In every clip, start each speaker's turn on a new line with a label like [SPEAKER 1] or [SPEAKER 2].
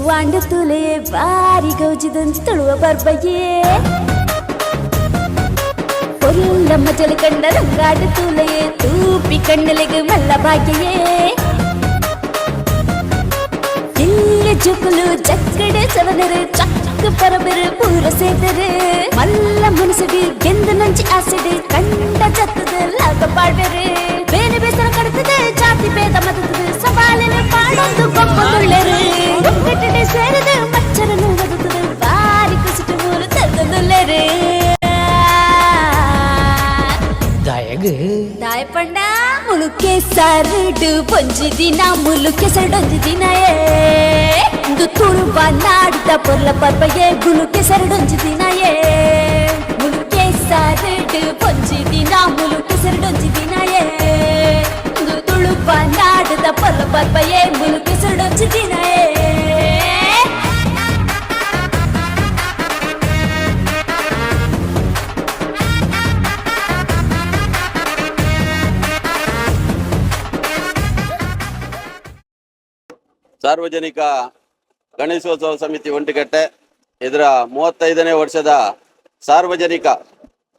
[SPEAKER 1] ಊರುಡಿನಿ ಸುರುವಾಂಡ ತುಲೆ ಬಾರಿ ಗೌಜಿದೊಂಜಿ ತುಳುವ ಬರ್ಬಯ್ಯೇ ಒಲ್ಲಮ್ಮ ಜಲ ಕಂಡ ರಂಗಾಡ ತುಲೆಯೇ ತೂಪಿ ಕಣ್ಣಲೆಗೆ ಮಲ್ಲ ಭಾಗ್ಯಯೇ ಇಲ್ಲ ಜುಕುಲು ಚಕ್ಕಡೆ ಸವನರು ಚಕ್ಕ ಪರಬರು ಪೂರ ಸೇತರು ಮಲ್ಲ ದಾಯಪಂಡ ಮುಳುಕೆ ಸರಡು ಪೊಂಜಿ ದಿನ ಮುಳುಕೆ ಸರಡೊಂಜಿ ದಿನ ಏ ಇಂದು ತುಳುವ ನಾಡಿದ ಪೊರ್ಲ ಪರ್ಬಯೇ ಗುಳುಕೆ ಸರಡೊಂಜಿ ದಿನ ಏ ಮುಳುಕೆ ಸರಡು ಪೊಂಜಿ ದಿನ ಮುಳುಕೆ ಸರಡೊಂಜಿ ದಿನ ಏ ಇಂದು ತುಳುವ ನಾಡಿದ ಪೊರ್ಲ ಪರ್ಬಯೇ ಮುಳುಕೆ
[SPEAKER 2] ಸಾರ್ವಜನಿಕ ಗಣೇಶೋತ್ಸವ ಸಮಿತಿ ಒಂಟಿಗಟ್ಟೆ ಇದರ ಮೂವತ್ತೈದನೇ ವರ್ಷದ ಸಾರ್ವಜನಿಕ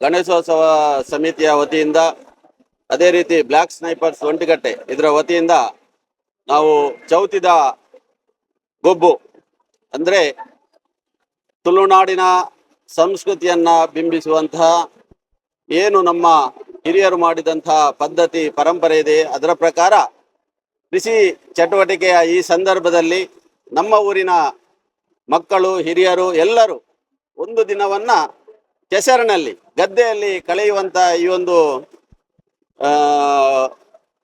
[SPEAKER 2] ಗಣೇಶೋತ್ಸವ ಸಮಿತಿಯ ವತಿಯಿಂದ ಅದೇ ರೀತಿ ಬ್ಲ್ಯಾಕ್ ಸ್ನೈಪರ್ಸ್ ಒಂಟಿಗಟ್ಟೆ ಇದರ ವತಿಯಿಂದ ನಾವು ಚೌತಿದ ಗೊಬ್ಬು, ಅಂದರೆ ತುಳುನಾಡಿನ ಸಂಸ್ಕೃತಿಯನ್ನು ಬಿಂಬಿಸುವಂತಹ ಏನು ನಮ್ಮ ಹಿರಿಯರು ಮಾಡಿದಂತಹ ಪದ್ಧತಿ, ಪರಂಪರೆ ಇದೆ, ಅದರ ಪ್ರಕಾರ ಕೃಷಿ ಚಟುವಟಿಕೆಯ ಈ ಸಂದರ್ಭದಲ್ಲಿ ನಮ್ಮ ಊರಿನ ಮಕ್ಕಳು, ಹಿರಿಯರು ಎಲ್ಲರೂ ಒಂದು ದಿನವನ್ನ ಕೆಸರಿನಲ್ಲಿ, ಗದ್ದೆಯಲ್ಲಿ ಕಳೆಯುವಂತ ಈ ಒಂದು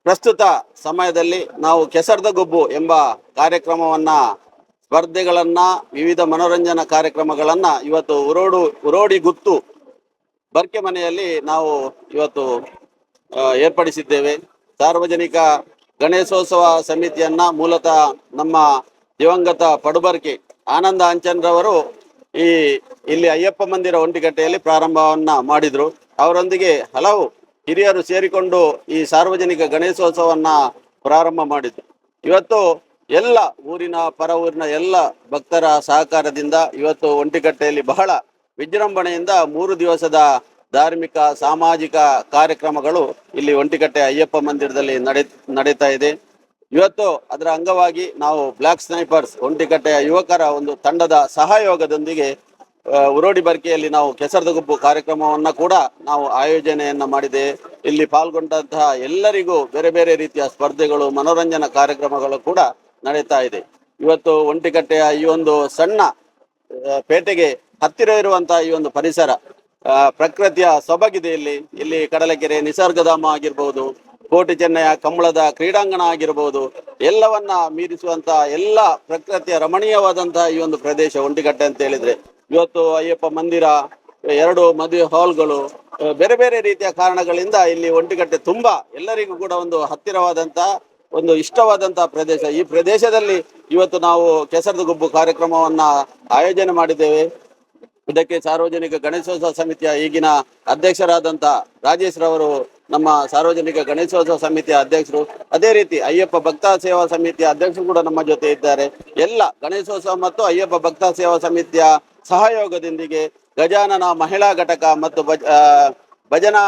[SPEAKER 2] ಪ್ರಸ್ತುತ ಸಮಯದಲ್ಲಿ ನಾವು ಕೆಸರದ ಗೊಬ್ಬು ಎಂಬ ಕಾರ್ಯಕ್ರಮವನ್ನ, ಸ್ಪರ್ಧೆಗಳನ್ನ, ವಿವಿಧ ಮನೋರಂಜನಾ ಕಾರ್ಯಕ್ರಮಗಳನ್ನ ಇವತ್ತು ಉರೋಡು, ಉರೋಡಿ ಗುತ್ತು ಬರ್ಕೆ ಮನೆಯಲ್ಲಿ ನಾವು ಇವತ್ತು ಏರ್ಪಡಿಸಿದ್ದೇವೆ. ಸಾರ್ವಜನಿಕ ಗಣೇಶೋತ್ಸವ ಸಮಿತಿಯನ್ನ ಮೂಲತಃ ನಮ್ಮ ದಿವಂಗತ ಪಡುಬರ್ಕಿ ಆನಂದ ಅಂಚನ್ರವರು ಈ ಇಲ್ಲಿ ಅಯ್ಯಪ್ಪ ಮಂದಿರ ಒಂಟಿಗಟ್ಟೆಯಲ್ಲಿ ಪ್ರಾರಂಭವನ್ನ ಮಾಡಿದ್ರು. ಅವರೊಂದಿಗೆ ಹಲವು ಹಿರಿಯರು ಸೇರಿಕೊಂಡು ಈ ಸಾರ್ವಜನಿಕ ಗಣೇಶೋತ್ಸವನ್ನ ಪ್ರಾರಂಭ ಮಾಡಿದ್ರು. ಇವತ್ತು ಎಲ್ಲ ಊರಿನ ಪರ ಊರಿನ ಎಲ್ಲ ಭಕ್ತರ ಸಹಕಾರದಿಂದ ಇವತ್ತು ಒಂಟಿಗಟ್ಟೆಯಲ್ಲಿ ಬಹಳ ವಿಜೃಂಭಣೆಯಿಂದ ಮೂರು ದಿವಸದ ಧಾರ್ಮಿಕ, ಸಾಮಾಜಿಕ ಕಾರ್ಯಕ್ರಮಗಳು ಇಲ್ಲಿ ಒಂಟಿಕಟ್ಟೆ ಅಯ್ಯಪ್ಪ ಮಂದಿರದಲ್ಲಿ ನಡೆ, ನಡೀತಾ ಇದೆ. ಇವತ್ತು ಅದರ ಅಂಗವಾಗಿ ನಾವು ಬ್ಲಾಕ್ ಸ್ನೈಪರ್ಸ್ ಒಂಟಿಕಟ್ಟೆಯ ಯುವಕರ ಒಂದು ತಂಡದ ಸಹಯೋಗದೊಂದಿಗೆ ಉರೋಡಿ ಬರ್ಕೆಯಲ್ಲಿ ನಾವು ಕೆಸರದ ಗುಬ್ಬು ಕಾರ್ಯಕ್ರಮವನ್ನ ಕೂಡ ನಾವು ಆಯೋಜನೆಯನ್ನ ಮಾಡಿದೆ. ಇಲ್ಲಿ ಪಾಲ್ಗೊಂಡಂತಹ ಎಲ್ಲರಿಗೂ ಬೇರೆ ಬೇರೆ ರೀತಿಯ ಸ್ಪರ್ಧೆಗಳು, ಮನೋರಂಜನಾ ಕಾರ್ಯಕ್ರಮಗಳು ಕೂಡ ನಡೀತಾ ಇದೆ. ಇವತ್ತು ಒಂಟಿಕಟ್ಟೆಯ ಈ ಒಂದು ಸಣ್ಣ ಪೇಟೆಗೆ ಹತ್ತಿರ ಇರುವಂತಹ ಈ ಒಂದು ಪರಿಸರ ಪ್ರಕೃತಿಯ ಸೊಬಗಿದೆ ಇಲ್ಲಿ. ಇಲ್ಲಿ ಕಡಲಕೆರೆ ನಿಸರ್ಗಧಾಮ ಆಗಿರ್ಬೋದು, ಕೋಟೆ ಚೆನ್ನಯ ಕಂಬಳದ ಕ್ರೀಡಾಂಗಣ ಆಗಿರ್ಬೋದು, ಎಲ್ಲವನ್ನ ಮೀರಿಸುವಂತ ಎಲ್ಲ ಪ್ರಕೃತಿಯ ರಮಣೀಯವಾದಂತಹ ಈ ಒಂದು ಪ್ರದೇಶ ಒಂಟಿಗಟ್ಟೆ ಅಂತ ಹೇಳಿದ್ರೆ. ಇವತ್ತು ಅಯ್ಯಪ್ಪ ಮಂದಿರ, ಎರಡು ಮದುವೆ ಹಾಲ್ಗಳು ಬೇರೆ ಬೇರೆ ರೀತಿಯ ಕಾರಣಗಳಿಂದ ಇಲ್ಲಿ ಒಂಟಿಗಟ್ಟೆ ತುಂಬಾ ಎಲ್ಲರಿಗೂ ಕೂಡ ಒಂದು ಹತ್ತಿರವಾದಂತ, ಒಂದು ಇಷ್ಟವಾದಂತಹ ಪ್ರದೇಶ. ಈ ಪ್ರದೇಶದಲ್ಲಿ ಇವತ್ತು ನಾವು ಕೆಸರದ ಗುಬ್ಬು ಕಾರ್ಯಕ್ರಮವನ್ನ ಆಯೋಜನೆ ಮಾಡಿದ್ದೇವೆ. ಇದಕ್ಕೆ ಸಾರ್ವಜನಿಕ ಗಣೇಶೋತ್ಸವ ಸಮಿತಿಯ ಈಗಿನ ಅಧ್ಯಕ್ಷರಾದಂಥ ರಾಜೇಶ್ ರವರು ನಮ್ಮ ಸಾರ್ವಜನಿಕ ಗಣೇಶೋತ್ಸವ ಸಮಿತಿಯ ಅಧ್ಯಕ್ಷರು. ಅದೇ ರೀತಿ ಅಯ್ಯಪ್ಪ ಭಕ್ತ ಸೇವಾ ಸಮಿತಿಯ ಅಧ್ಯಕ್ಷರು ಕೂಡ ನಮ್ಮ ಜೊತೆ ಇದ್ದಾರೆ. ಎಲ್ಲ ಗಣೇಶೋತ್ಸವ ಮತ್ತು ಅಯ್ಯಪ್ಪ ಭಕ್ತ ಸೇವಾ ಸಮಿತಿಯ ಸಹಯೋಗದೊಂದಿಗೆ ಗಜಾನನ ಮಹಿಳಾ ಘಟಕ ಮತ್ತು ಭಜ ಭಜನಾ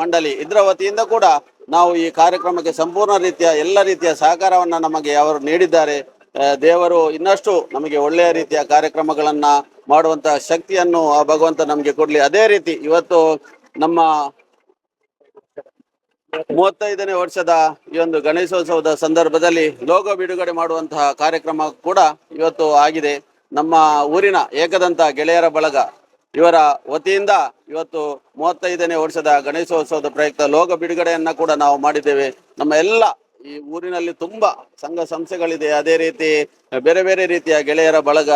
[SPEAKER 2] ಮಂಡಳಿ ಇದರ ವತಿಯಿಂದ ಕೂಡ ನಾವು ಈ ಕಾರ್ಯಕ್ರಮಕ್ಕೆ ಸಂಪೂರ್ಣ ರೀತಿಯ ಎಲ್ಲ ರೀತಿಯ ಸಹಕಾರವನ್ನು ನಮಗೆ ಅವರು ನೀಡಿದ್ದಾರೆ. ದೇವರು ಇನ್ನಷ್ಟು ನಮಗೆ ಒಳ್ಳೆಯ ರೀತಿಯ ಕಾರ್ಯಕ್ರಮಗಳನ್ನ ಮಾಡುವಂತಹ ಶಕ್ತಿಯನ್ನು ಆ ಭಗವಂತ ನಮ್ಗೆ ಕೊಡ್ಲಿ. ಅದೇ ರೀತಿ ಇವತ್ತು ನಮ್ಮ ಮೂವತ್ತೈದನೇ ವರ್ಷದ ಈ ಒಂದು ಗಣೇಶೋತ್ಸವದ ಸಂದರ್ಭದಲ್ಲಿ ಲೋಗೋ ಬಿಡುಗಡೆ ಮಾಡುವಂತಹ ಕಾರ್ಯಕ್ರಮ ಕೂಡ ಇವತ್ತು ಆಗಿದೆ. ನಮ್ಮ ಊರಿನ ಏಕದಂತ ಗೆಳೆಯರ ಬಳಗ ಇವರ ವತಿಯಿಂದ ಇವತ್ತು ಮೂವತ್ತೈದನೇ ವರ್ಷದ ಗಣೇಶೋತ್ಸವದ ಪ್ರಯುಕ್ತ ಲೋಗ ಬಿಡುಗಡೆಯನ್ನ ಕೂಡ ನಾವು ಮಾಡಿದ್ದೇವೆ. ನಮ್ಮ ಎಲ್ಲ ಈ ಊರಿನಲ್ಲಿ ತುಂಬಾ ಸಂಘ ಸಂಸ್ಥೆಗಳಿದೆ. ಅದೇ ರೀತಿ ಬೇರೆ ಬೇರೆ ರೀತಿಯ ಗೆಳೆಯರ ಬಳಗ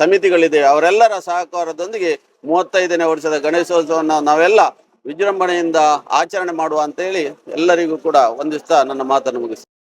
[SPEAKER 2] ಸಮಿತಿಗಳಿದೆ. ಅವರೆಲ್ಲರ ಸಹಕಾರದೊಂದಿಗೆ ಮೂವತ್ತೈದನೇ ವರ್ಷದ ಗಣೇಶೋತ್ಸವವನ್ನು ನಾವೆಲ್ಲ ವಿಜೃಂಭಣೆಯಿಂದ ಆಚರಣೆ ಮಾಡುವ ಅಂತೇಳಿ ಎಲ್ಲರಿಗೂ ಕೂಡ ಒಂದಿಷ್ಟ ನನ್ನ ಮಾತನ್ನು ಮುಗಿಸ್ತೇನೆ.